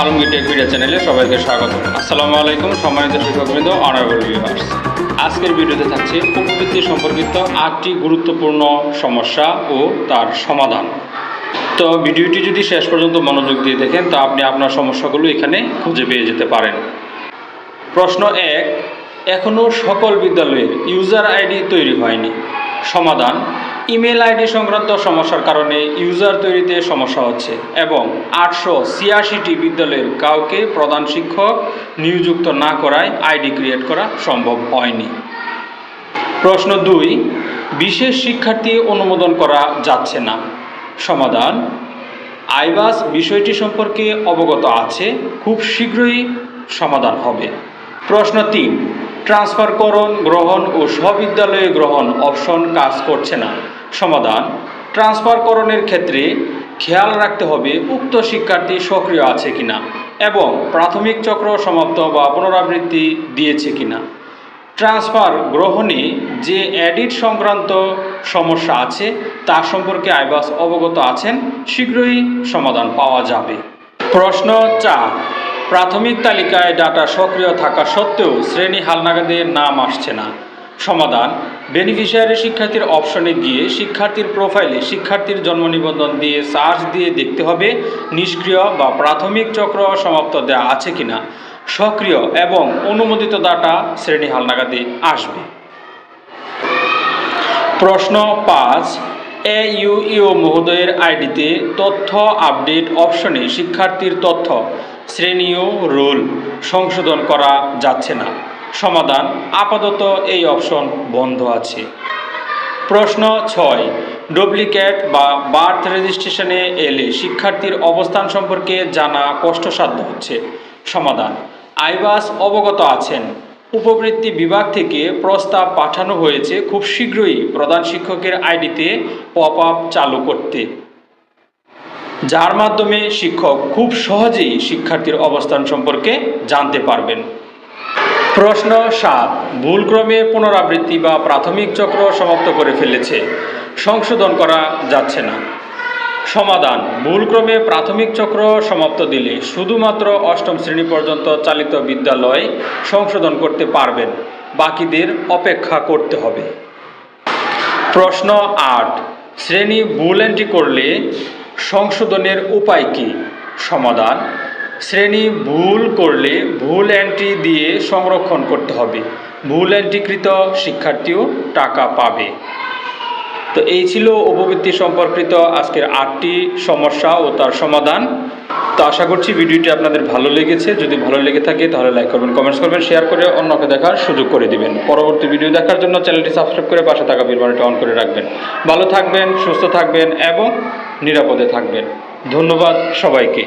Alamgir take media চ্যানেলে সবাইকে স্বাগত। আসসালামু আলাইকুম, সম্মানিত শিক্ষকবৃন্দ অনারেবল ভিউয়ার্স আজকের ভিডিওতে থাকছে উপবৃত্তি সম্পর্কিত আটটি গুরুত্বপূর্ণ সমস্যা ও তার সমাধান। তো ভিডিওটি যদি শেষ পর্যন্ত মনোযোগ দিয়ে দেখেন, তা আপনি আপনার সমস্যাগুলো এখানে খুঁজে পেয়ে যেতে পারেন। প্রশ্ন এক এখনও সকল বিদ্যালয়ের ইউজার আইডি তৈরি হয়নি। সমাধান ইমেল আইডি সংক্রান্ত সমস্যার কারণে ইউজার তৈরিতে সমস্যা হচ্ছে এবং আটশো ছিয়াশিটি বিদ্যালয়ের কাউকে প্রধান শিক্ষক নিয়োযুক্ত না করায় আইডি ক্রিয়েট করা সম্ভব হয়নি। প্রশ্ন দুই, বিশেষ শিক্ষার্থী অনুমোদন করা যাচ্ছে না। সমাধান, আইবাস বিষয়টি সম্পর্কে অবগত আছে, খুব শীঘ্রই সমাধান হবে। প্রশ্ন তিন, ট্রান্সফারকরণ গ্রহণ ও স্ববিদ্যালয়ে গ্রহণ অপশন কাজ করছে না। সমাধান। ট্রান্সফারকরণের ক্ষেত্রে খেয়াল রাখতে হবে, উক্ত শিক্ষার্থী সক্রিয় আছে কিনা এবং প্রাথমিক চক্র সমাপ্ত বা পুনরাবৃত্তি দিয়েছে কিনা। ট্রান্সফার গ্রহণে যে এডিট সংক্রান্ত সমস্যা আছে, তা সম্পর্কে আইবাস অবগত আছেন, শীঘ্রই সমাধান পাওয়া যাবে। প্রশ্ন চার, প্রাথমিক তালিকায় ডাটা সক্রিয় থাকা সত্ত্বেও শ্রেণি হালনাগাদের নাম আসছে না। সমাধান বেনিফিশিয়ারি শিক্ষার্থীর অপশনে গিয়ে শিক্ষার্থীর প্রোফাইলে শিক্ষার্থীর জন্ম নিবন্ধন দিয়ে সার্চ দিয়ে দেখতে হবে, নিষ্ক্রিয় বা প্রাথমিক চক্র সমাপ্ত দেওয়া আছে কিনা। সক্রিয় এবং অনুমোদিত ডাটা শ্রেণি হালনাগাদে আসবে। প্রশ্ন পাঁচ এ ইউ মহোদয়ের আইডিতে তথ্য আপডেট অপশনে শিক্ষার্থীর তথ্য, শ্রেণীয় রোল সংশোধন করা যাচ্ছে না। সমাধান। আপাতত এই অপশন বন্ধ আছে। প্রশ্ন ছয়, ডুপ্লিকেট বা বার্থ রেজিস্ট্রেশনে এলে শিক্ষার্থীর অবস্থান সম্পর্কে জানা কষ্টসাধ্য হচ্ছে। সমাধান, আইবাস অবগত আছেন। উপবৃত্তি বিভাগ থেকে প্রস্তাব পাঠানো হয়েছে খুব শীঘ্রই প্রধান শিক্ষকের আইডিতে পপ আপ চালু করতে। যার মাধ্যমে শিক্ষক খুব সহজেই শিক্ষার্থীর অবস্থান সম্পর্কে জানতে পারবেন। প্রশ্ন সাত, ভুলক্রমে পুনরাবৃত্তি বা প্রাথমিক চক্র সমাপ্ত করে ফেলেছে, সংশোধন করা যাচ্ছে না। সমাধান, ভুলক্রমে প্রাথমিক চক্র সমাপ্ত দিলে শুধুমাত্র অষ্টম শ্রেণি পর্যন্ত চালিত বিদ্যালয় সংশোধন করতে পারবেন, বাকিদের অপেক্ষা করতে হবে। প্রশ্ন আট, শ্রেণি ভুল এন্ট্রি করলে সংশোধনের উপায় কী? সমাধান শ্রেণি ভুল করলে ভুল এন্ট্রি দিয়ে সংরক্ষণ করতে হবে। ভুল এন্ট্রিকৃত শিক্ষার্থীও টাকা পাবে। তো এই ছিল উপবৃত্তি সম্পর্কিত আজকের আটটি সমস্যা ও তার সমাধান। তো আশা করছি ভিডিওটি আপনাদের ভালো লেগেছে। যদি ভালো লেগে থাকে তাহলে লাইক করবেন কমেন্টস করবেন শেয়ার করে অন্যকে দেখার সুযোগ করে দিবেন। পরবর্তী ভিডিও দেখার জন্য চ্যানেলটি সাবস্ক্রাইব করে পাশে থাকা বিলবানটি অন করে রাখবেন। ভালো থাকবেন, সুস্থ থাকবেন এবং নিরাপদে থাকবেন। ধন্যবাদ সবাইকে।